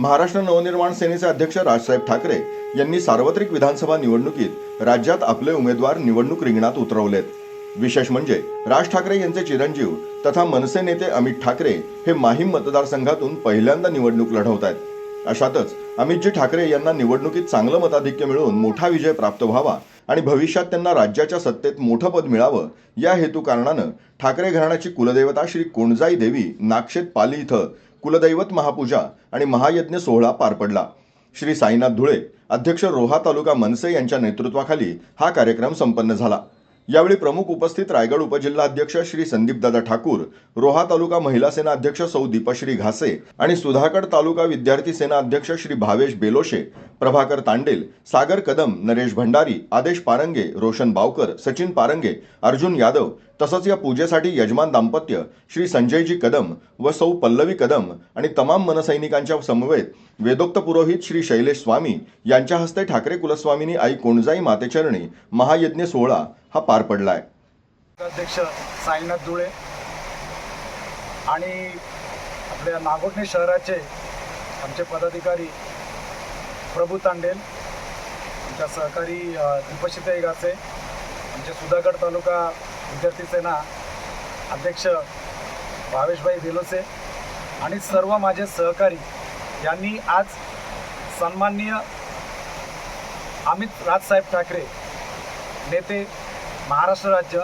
महाराष्ट्र नवनिर्माण सेनेचे अध्यक्ष राजसाहेब ठाकरे यांनी सार्वत्रिक विधानसभा निवडणुकीत राज्यात आपले उमेदवार निवडणूक रिंगणात उतरवलेत. विशेष म्हणजे राज ठाकरे यांचे चिरंजीव तथा मनसे नेते अमित ठाकरे हे माहीम मतदारसंघातून पहिल्यांदा निवडणूक लढवत आहेत अशातच अमितजी ठाकरे यांना निवडणुकीत चांगलं मताधिक्य मिळवून मोठा विजय प्राप्त व्हावा आणि भविष्यात त्यांना राज्याच्या सत्तेत मोठं पद मिळावं या हेतू कारणानं ठाकरे घराण्याची कुलदेवता श्री कोणजाई देवी नागशेत पाली इथं कुलदैवत महापूजा आणि महायज्ञ सोहळा पार पडला. श्री साईनाथ धुळे अध्यक्ष रोहा तालुका मनसे यांच्या नेतृत्वाखाली हा कार्यक्रम संपन्न झाला. यावेळी प्रमुख उपस्थित रायगड उपजिल्हाध्यक्ष श्री संदीपदादा ठाकूर रोहा तालुका महिला सेना अध्यक्ष सौ दीपश्री घासे आणि सुधागड तालुका विद्यार्थी सेना अध्यक्ष श्री भावेश बेलोशे प्रभाकर तांडेल सागर कदम नरेश भंडारी आदेश पारंगे रोशन बावकर सचिन पारंगे अर्जुन यादव तसंच या पूजेसाठी यजमान दाम्पत्य श्री संजयजी कदम व सौ पल्लवी कदम आणि तमाम मनसैनिकांच्या समवेत वेदोक्त पुरोहित श्री शैलेश स्वामी यांच्या हस्ते ठाकरे कुलस्वामीनी आई कोणजाई मातेचरणी महायज्ञ सोहळा हा पार पडलाय. अध्यक्ष साईनाथ धुळे आणि आपल्या नागोठणे शहराचे आमचे पदाधिकारी प्रभू तांडेल आमच्या सहकारी अ, दीपशिताई गाचे आमचे सुधागड तालुका विद्यार्थी सेना अध्यक्ष भावेशभाई बेलोसे आणि सर्व माझे सहकारी यांनी आज सन्माननीय अमित राजसाहेब ठाकरे नेते महाराष्ट्र राज्य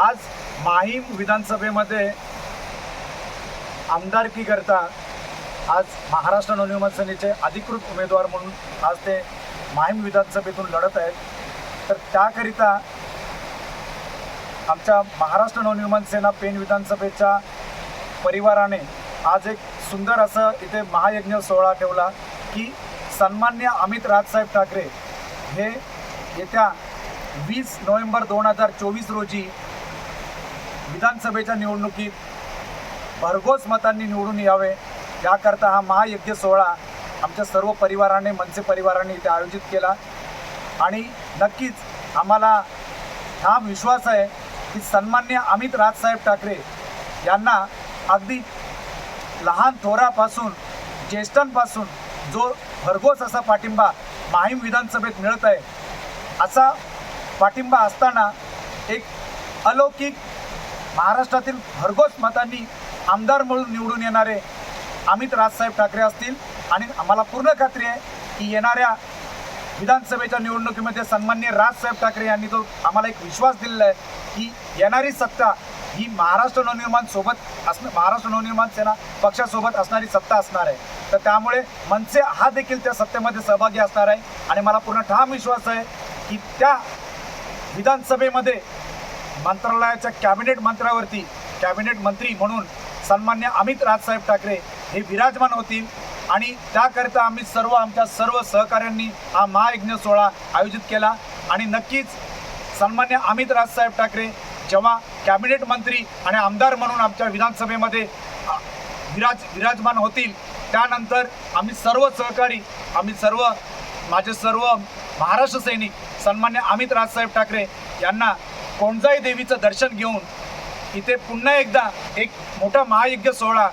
आज माहीम विधानसभेमध्ये आमदारकीकरता आज महाराष्ट्र नवनिर्माण सेनेचे अधिकृत उमेदवार म्हणून आज ते माहीम विधानसभेतून लढत आहेत. तर त्याकरिता आमच्या महाराष्ट्र नवनिर्माण सेना पेन विधानसभेच्या परिवाराने आज एक सुंदर असं इथे महायज्ञ सोहळा ठेवला की सन्मान्य अमित राजसाहेब ठाकरे हे येत्या वीस नोव्हेंबर दोन हजार चोवीस रोजी विधानसभेच्या निवडणुकीत भरघोस मतांनी निवडून यावे. याकरता हा महायज्ञ सोहळा आमच्या सर्व परिवाराने मनसे परिवाराने इथे आयोजित केला. आणि नक्कीच आम्हाला हा विश्वास आहे की सन्मान्य अमित राजसाहेब ठाकरे यांना अगदी लहान थोरापासून ज्येष्ठांपासून जो भरघोस असा पाठिंबा माहीम विधानसभेत मिळत आहे असा पाठिंबा असताना एक अलौकिक महाराष्ट्रातील भरघोस मतांनी आमदार म्हणून निवडून येणारे अमित राजसाहेब ठाकरे असतील. आणि आम्हाला पूर्ण खात्री आहे की येणाऱ्या विधानसभेच्या निवडणुकीमध्ये सन्मान्य राजसाहेब ठाकरे यांनी तो आम्हाला एक विश्वास दिलेला आहे की येणारी सत्ता ही महाराष्ट्र नवनिर्माण सोबत असणं महाराष्ट्र नवनिर्माण सेना पक्षासोबत असणारी सत्ता असणार आहे. तर त्यामुळे मनसे हा देखील त्या सत्तेमध्ये सहभागी असणार आहे. आणि मला पूर्ण ठाम विश्वास आहे की त्या विधानसभेमध्ये मंत्रालयाच्या कॅबिनेट मंत्र्यावरती कॅबिनेट मंत्री म्हणून सन्मान्य अमित राजसाहेब ठाकरे हे विराजमान होतील. आणि त्याकरिता आम्ही सर्व आमच्या सर्व सहकाऱ्यांनी हा महायज्ञ सोहळा आयोजित केला. आणि नक्कीच सन्मान्य अमित राजसाहेब ठाकरे जेव्हा कॅबिनेट मंत्री आणि आमदार म्हणून आमच्या विधानसभेमध्ये विराज विराजमान होतील त्यानंतर आम्ही सर्व सहकारी आम्ही सर्व माझे सर्व महाराष्ट्र सैनिक सन्मान्य अमित राजसाहेब ठाकरे यांना कोणजाई देवीचं दर्शन घेऊन इथे पुन्हा एकदा एक मोठा महायज्ञ सोहळा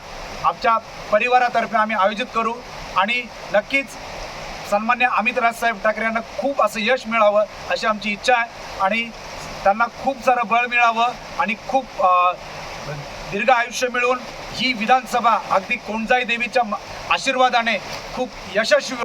आमच्या परिवारातर्फे आम्ही आयोजित करू आणि नक्कीच सन्मान्य अमित राजसाहेब ठाकरे यांना खूप असं यश मिळावं अशी आमची इच्छा आहे. आणि त्यांना खूप सारं बळ मिळावं आणि खूप दीर्घ आयुष्य मिळून ही विधानसभा अगदी कोणजाई देवीच्या आशीर्वादाने खूप यशस्वी